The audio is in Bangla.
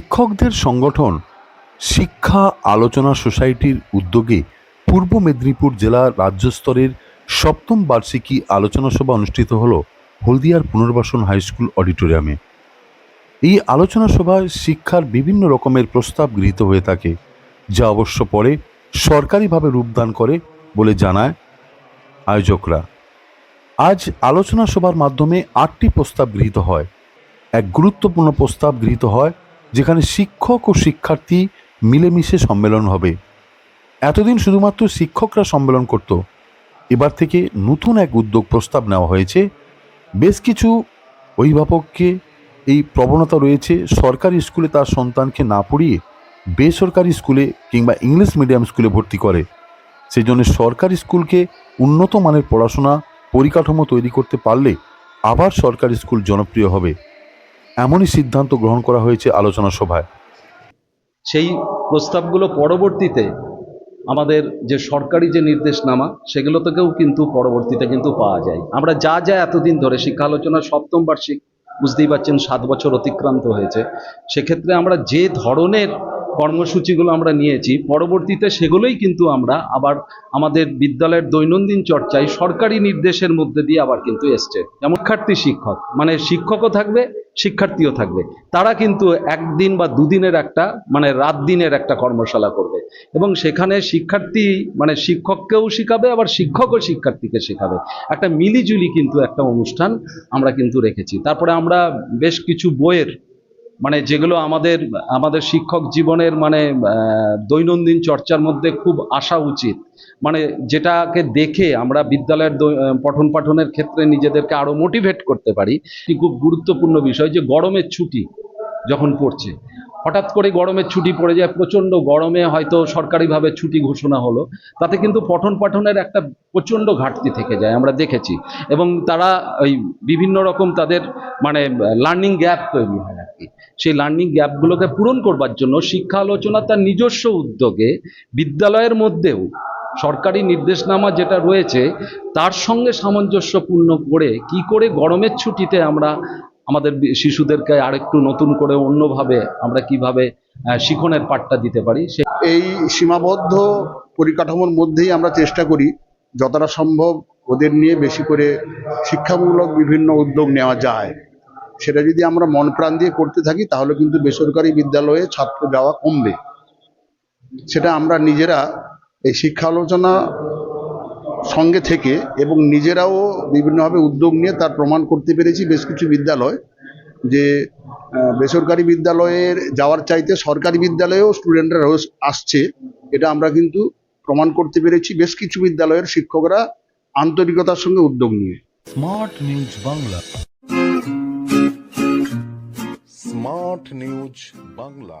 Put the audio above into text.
শিক্ষকদের সংগঠন শিক্ষা আলোচনা সোসাইটির উদ্যোগে পূর্ব মেদিনীপুর জেলা রাজ্য স্তরের সপ্তম বার্ষিকী আলোচনা সভা অনুষ্ঠিত হল হলদিয়ার পুনর্বাসন হাই স্কুল অডিটোরিয়ামে। এই আলোচনা সভায় শিক্ষার বিভিন্ন রকমের প্রস্তাব গৃহীত হয়ে থাকে, যা অবশ্য পরে সরকারিভাবে রূপদান করে বলে জানায় আয়োজকরা। আজ আলোচনা সভার মাধ্যমে আটটি প্রস্তাব গৃহীত হয়। এক গুরুত্বপূর্ণ প্রস্তাব গৃহীত হয় যেখানে শিক্ষক ও শিক্ষার্থী মিলেমিশে সম্মেলন হবে। এতদিন শুধুমাত্র শিক্ষকরা সম্মেলন করত। এবার থেকে নতুন এক উদ্যোগ প্রস্তাব নেওয়া হয়েছে। বেশ কিছু অভিভাবককে এই প্রবণতা রয়েছে, সরকারি স্কুলে তার সন্তানকে না পড়িয়ে বেসরকারি স্কুলে কিংবা ইংলিশ মিডিয়াম স্কুলে ভর্তি করে। সেই জন্য সরকারি স্কুলকে উন্নত মানের পড়াশোনা, পরিকাঠামো তৈরি করতে পারলে আবার সরকারি স্কুল জনপ্রিয় হবে। এমনই সিদ্ধান্ত গ্রহণ করা হয়েছে আলোচনা সভায়। সেই প্রস্তাবগুলো পরবর্তীতে আমাদের যে সরকারি যে নির্দেশনামা, সেগুলো থেকেও কিন্তু পরবর্তীতে কিন্তু পাওয়া যায় আমরা যা যা এতদিন ধরে শিক্ষা আলোচনা সপ্তম বার্ষিক, বুঝতেই পারছেন, সাত বছর অতিক্রান্ত হয়েছে। সেক্ষেত্রে আমরা যে ধরনের কর্মসূচিগুলো আমরা নিয়েছি, পরবর্তীতে সেগুলোই কিন্তু আমরা আবার আমাদের বিদ্যালয়ের দৈনন্দিন চর্চায় সরকারি নির্দেশের মধ্যে দিয়ে আবার কিন্তু এসছে। যেমন শিক্ষার্থী, শিক্ষক। মানে শিক্ষকও থাকবে, শিক্ষার্থীও থাকবে। তারা কিন্তু একদিন বা দুদিনের একটা মানে রাত দিনের একটা কর্মশালা করবে। এবং সেখানে শিক্ষার্থী মানে শিক্ষককেও শেখাবে, আবার শিক্ষকও শিক্ষার্থীকে শেখাবে। একটা মিলিজুলি কিন্তু একটা অনুষ্ঠান আমরা কিন্তু রেখেছি। তারপরে আমরা বেশ কিছু বইয়ের মানে যেগুলো আমাদের আমাদের শিক্ষক জীবনের মানে দৈনন্দিন চর্চার মধ্যে খুব আসা উচিত। মানে যেটাকে দেখে আমরা বিদ্যালয়ের পঠন পাঠনের ক্ষেত্রে নিজেদেরকে আরও মোটিভেট করতে পারি খুব গুরুত্বপূর্ণ বিষয় যে গরমের ছুটি যখন পড়ছে। হঠাৎ করে গরমের ছুটি পড়ে যায়, প্রচণ্ড গরমে হয়তো সরকারিভাবে ছুটি ঘোষণা হলো। তাতে কিন্তু পঠন পাঠনের একটা প্রচণ্ড ঘাটতি থেকে যায়, আমরা দেখেছি। এবং তারা ওই বিভিন্ন রকম তাদের মানে লার্নিং গ্যাপ তৈরি হয় আর কি। সেই লার্নিং গ্যাপগুলোকে পূরণ করবার জন্য শিক্ষা আলোচনা তার নিজস্ব উদ্যোগে বিদ্যালয়ের মধ্যেও সরকারি নির্দেশনামা যেটা রয়েছে, তার সঙ্গে সামঞ্জস্যপূর্ণ করে কি করে গরমের ছুটিতে আমরা আমাদের শিশুদেরকে আরেকটু নতুন করে অন্যভাবে আমরা কীভাবে শিখনের পাঠটা দিতে পারি, সে এই সীমাবদ্ধ পরিকাঠামোর মধ্যেই আমরা চেষ্টা করি যতটা সম্ভব ওদের নিয়ে বেশি করে শিক্ষামূলক বিভিন্ন উদ্যোগ নেওয়া যায়। সেটা যদি আমরা মন প্রাণ দিয়ে করতে থাকি তাহলে কিন্তু বেসরকারি বিদ্যালয়ে ছাত্র যাওয়া কমবে। সেটা আমরা নিজেরা এই শিক্ষা আলোচনা সঙ্গে থেকে এবং নিজেরাও বিভিন্নভাবে উদ্যোগ নিয়ে তার প্রমাণ করতে পেরেছি বেশ কিছু বিদ্যালয়, যে বেসরকারি বিদ্যালয়ের যাওয়ার চাইতে সরকারি বিদ্যালয়েও স্টুডেন্টরা রোজ আসছে। এটা আমরা কিন্তু প্রমাণ করতে পেরেছি বেশ কিছু বিদ্যালয়ের শিক্ষকরা আন্তরিকতার সঙ্গে উদ্যোগ নিয়ে। Smart news Bangla smart news Bangla